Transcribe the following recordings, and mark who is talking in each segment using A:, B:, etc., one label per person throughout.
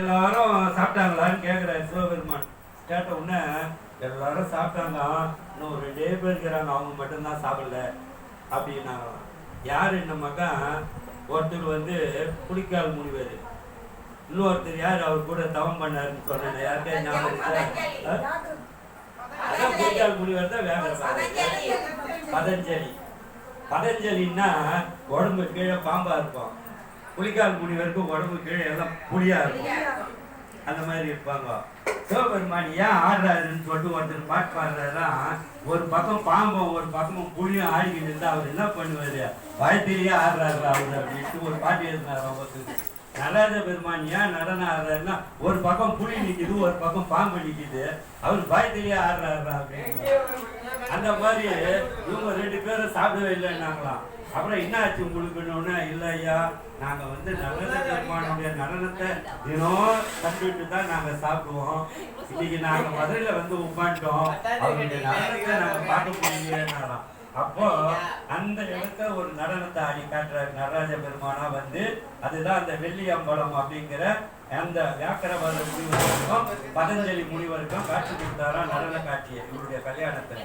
A: எல்லாரும் சாப்பிட்டாங்களான்னு கேட்குறாரு சிவபெருமான். கேட்ட உடனே எல்லாரும் சாப்பிட்டாங்க இன்னும் ரெண்டே பேர் இருக்கிறாங்க. அவங்க மட்டும்தான் சாப்பிடல. அப்படின்னாங்களாம். யார் என்னமாக்கா ஒருத்தர் வந்து புலிக்கால் முனிவர். இன்னொருத்தர் யார்? அவர் கூட தவம் பண்ணாருன்னு சொன்னேன். யார்கிட்ட ஞாபகம்? அதான் புலிக்கால் முனிவர் தான் வேற பதஞ்சலி. பதஞ்சலின்னா உடம்பு கீழே பாம்பா இருக்கும். புலிக்கால் முனிவருக்கு உடம்பு கீழே எல்லாம் புலியா இருக்கும். அந்த மாதிரி இருப்பாங்க. சிவபெருமான் ஏன் ஆடுறாருன்னு சொல்லிட்டு ஒருத்தர் பாட்டு பாடுறாருன்னா ஒரு பக்கம் பாம்பும் ஒரு பக்கமும் புலியும் ஆடிக்கிட்டு இருந்தா அவர் என்ன பண்ணுவாரு? பயத்திலேயே ஆடுறாரு அவர் அப்படின்ட்டு ஒரு பாட்டு எழுதினார் அவங்களுக்கு நடராஜ பெருமான் ஏன் நடனம் ஆடுறாருன்னா ஒரு பக்கம் புலி நிக்குது ஒரு பக்கம் பாம்பு நிக்குது. அவர் பயத்திலேயே ஆடுறாரு அப்படின்னு அந்த மாதிரி இவங்க ரெண்டு பேரும் சாப்பிடவே இல்லைன்னாங்களாம். அப்புறம் என்ன ஆச்சு உங்களுக்குன்னு இல்லை ஐயா நாங்க வந்து நடன பெருமானுடைய நடனத்தை தினம் கண்டுட்டு தான் நாங்க சாப்பிடுவோம். இன்னைக்கு நாங்க மதுரையில வந்து உட்காந்துட்டோம். அவருடைய நாங்க பார்க்க முடியலைன்னாராம் அப்போ அந்த இடத்த ஒரு நடனத்தை ஆடி காட்டுற நடராஜ பெருமானா வந்து அதுதான் அந்த வெள்ளி அம்பலம் அப்படிங்கிற அந்த வியாக்கரவாத முனிவருக்கும் பதஞ்சலி முனிவருக்கும் காட்சி கொடுத்தாரா நடன காட்சியை இவருடைய கல்யாணத்தை.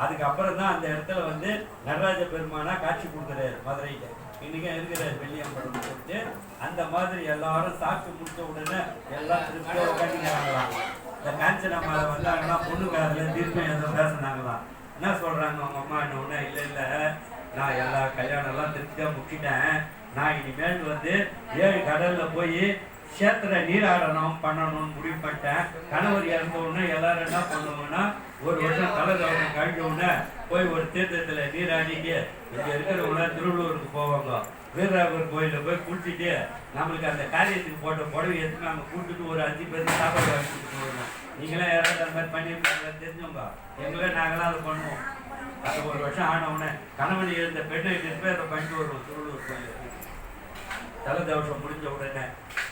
A: அதுக்கப்புறம் தான் அந்த இடத்துல வந்து நடராஜ பெருமானா காட்சி கொடுக்குறாரு மதுரையில. இன்னைக்கு இருக்கிறார் வெள்ளியம்பலம் சொல்லிட்டு அந்த மாதிரி எல்லாரும் சாப்பிட்டு முடிச்ச உடனே எல்லாம் திருப்பி உட்காந்துக்கிறாங்களாம் இந்த காஞ்சனம்மாவை வந்தாங்கன்னா பொண்ணுக்காரில் திருப்பி எதுவும் பேசுனாங்களாம் என்ன சொல்றாங்க அவங்க அம்மா? என்ன ஒன்றும் இல்லை இல்லை. நான் எல்லா கல்யாணம்லாம் திருப்தியாக முக்கிட்டேன் நான் இனிமேல் வந்து ஏழு கடலில் போய் சேத்திர நீராடனம் பண்ணணும்னு முடிவு பண்ணிட்டேன் கணவர் இறந்த உடனே எல்லாரும் என்ன பண்ணுவோம்னா ஒரு வருஷம் தலைதவரம் கழிஞ்ச உடனே போய் ஒரு தீர்த்தத்தில் நீராடிட்டு இங்கே இருக்கிறவங்கள திருவள்ளூருக்கு போவாங்க. வீரராகவர் கோயிலில் போய் குளிச்சுட்டு நம்மளுக்கு அந்த காரியத்துக்கு போட்ட புடவை எடுத்து நாங்கள் கூட்டிட்டு ஒரு அஞ்சு பேருக்கு சாப்பாடு வாங்கி போவோம் நீங்களாம் யாராவது அந்த மாதிரி பண்ணியிருக்காங்க தெரிஞ்சவங்க? எங்களே நாங்களாம் அதை பண்ணுவோம். அது ஒரு வருஷம் ஆன கணவனி கணவன் இருந்த பெண்ணை நிற்பே அதை பண்ணிட்டு வருவோம் திருவள்ளூர் கோயிலுக்கு. தலை தவசம் முடிஞ்ச உடனே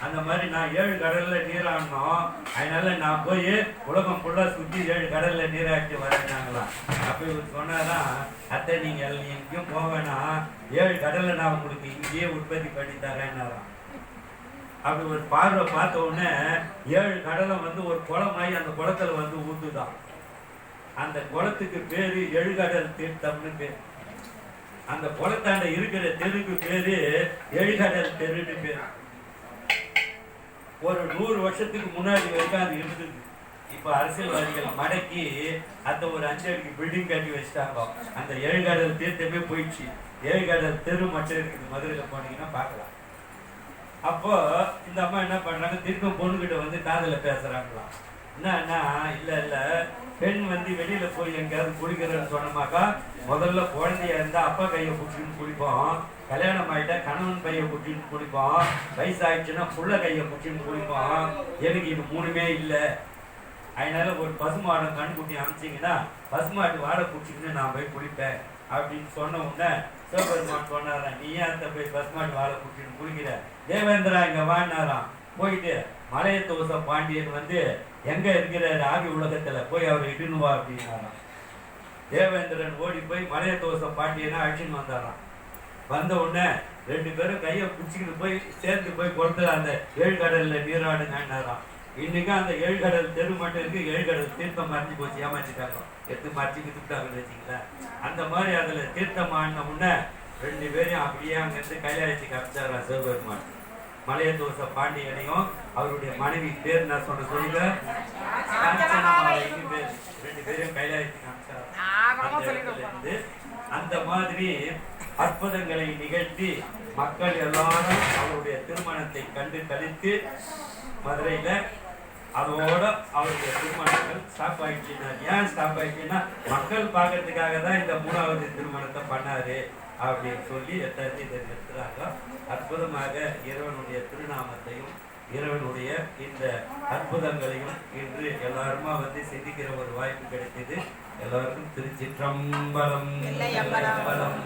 A: அந்த மாதிரி நான் ஏழு கடல்ல நீராடணும். அதனால நான் போய் உலகம் ஃபுல்லா சுத்தி ஏழு கடல்ல நீராட்டி வரேன்னாங்களாம் அப்ப இவர் சொன்னாதான் அத்தை நீங்க எங்கேயும் போவேனா ஏழு கடல்ல நான் உங்களுக்கு இங்கேயே உற்பத்தி பண்ணி தரேன்னாராம். அப்படி ஒரு பார்வை பார்த்த உடனே ஏழு கடலை வந்து ஒரு குளமாயி அந்த குளத்துல வந்து ஊத்துதான். அந்த குளத்துக்கு பேரு எழுகடல் தீர்த்தம்னு பேர். அந்த குளத்தாண்ட இருக்கிற தெருக்கு பேரு எழுகடல் தெருன்னு பேர். ஒரு நூறு வருஷத்துக்கு முன்னாடி வரைக்கும் அது இருந்தது. இப்ப அரசியல்வாதிகள் மடக்கி அந்த ஒரு அஞ்சு அடிக்கு பில்டிங் கட்டி வச்சுட்டாங்க. அந்த ஏழுகடல் தீர்த்தமே போயிடுச்சு. ஏழுகடல் தெரு மட்டும் இருக்குது. மதுரையில் போனீங்கன்னா பார்க்கலாம். அப்போ இந்த அம்மா என்ன பண்றாங்க? திருக்கும் பொண்ணுகிட்ட வந்து காதல பேசுறாங்களாம். என்னன்னா இல்ல இல்ல. பெண் வந்து வெளியில போய் எங்கேயாவது குளிக்கிறேன்னு சொன்னமாக்கா முதல்ல குழந்தைய இருந்தா அப்பா கையை பிடிச்சின்னு குளிப்போம். கல்யாணம் ஆயிட்டா கணவன் கையை பிடிச்சின்னு குளிப்போம். வயசாயிடுச்சுன்னா புள்ள கையை பிடிச்சின்னு குளிப்போம். எனக்கு இது மூணுமே இல்லை? அதனால ஒரு பசுமாடை கண்குட்டி அமிச்சிங்கன்னா பசுமாட்டு வாடை பிடிச்சிக்கின்னு நான் போய் குளிப்பேன் அப்படின்னு சொன்ன உடனே சிவபெருமான் சொன்னாராம் நீ ஏன் போய் பசுமாட்டு வாடை பிடிச்சின்னு குளிக்கிற? தேவேந்திரா இங்க வாடினாராம் போயிட்டு மலையத்தோச பாண்டியன் வந்து எங்க இருக்கிறாரு? ஆவி உலகத்துல போய் அவரை இடுனுவா அப்படின்னாராம் தேவேந்திரன் ஓடி போய் மலையத்தோச பாண்டியனை அழிச்சுன்னு வந்தாராம். வந்த உடனே ரெண்டு பேரும் கையை பிடிச்சிக்கிட்டு போய் சேர்த்து போய் கொடுத்து அந்த ஏழ்கடல்ல நீராடுங்கன்னாராம். இன்னைக்கு அந்த ஏழ்கடல் தெரு மட்டும் இருக்கு. ஏழ்கடல் தீர்த்தம் மறைஞ்சு போச்சு. ஏமாச்சிட்டாங்க எடுத்து மறைச்சிக்கிட்டு விட்டுட்டாங்கன்னு வச்சுங்களேன் அந்த மாதிரி அதுல தீர்த்தம் ஆடின உடனே ரெண்டு பேரையும் அப்படியே அங்கிருந்து கைலாயத்துக்கு அனுப்பிச்சாரா சிவபெருமான். மலையதோச பாண்டியனையும் அவருடைய மனைவி பேர் நான் சொன்ன சொல்லுங்க? ரெண்டு பேரையும் கைலாயத்துக்கு அனுப்பிச்சாரா அந்த மாதிரி அற்புதங்களை நிகழ்த்தி மக்கள் எல்லாரும் அவருடைய திருமணத்தை கண்டு கழித்து மதுரையில அதோட அவருடைய திருமணங்கள் ஸ்டாப் ஆயிடுச்சுன்னா ஏன் ஸ்டாப் ஆயிடுச்சுன்னா மக்கள் பார்க்கறதுக்காக தான் இந்த மூணாவது திருமணத்தை பண்ணாரு அப்படின்னு சொல்லி எத்தனை இதை நிறுத்துறாங்க அற்புதமாக இறைவனுடைய திருநாமத்தையும் இறைவனுடைய இந்த அற்புதங்களையும் இன்று எல்லாருமா வந்து சிந்திக்கிற ஒரு வாய்ப்பு கிடைக்குது எல்லாருக்கும் திருச்சிற்றம்பலம். தில்லையம்பலம்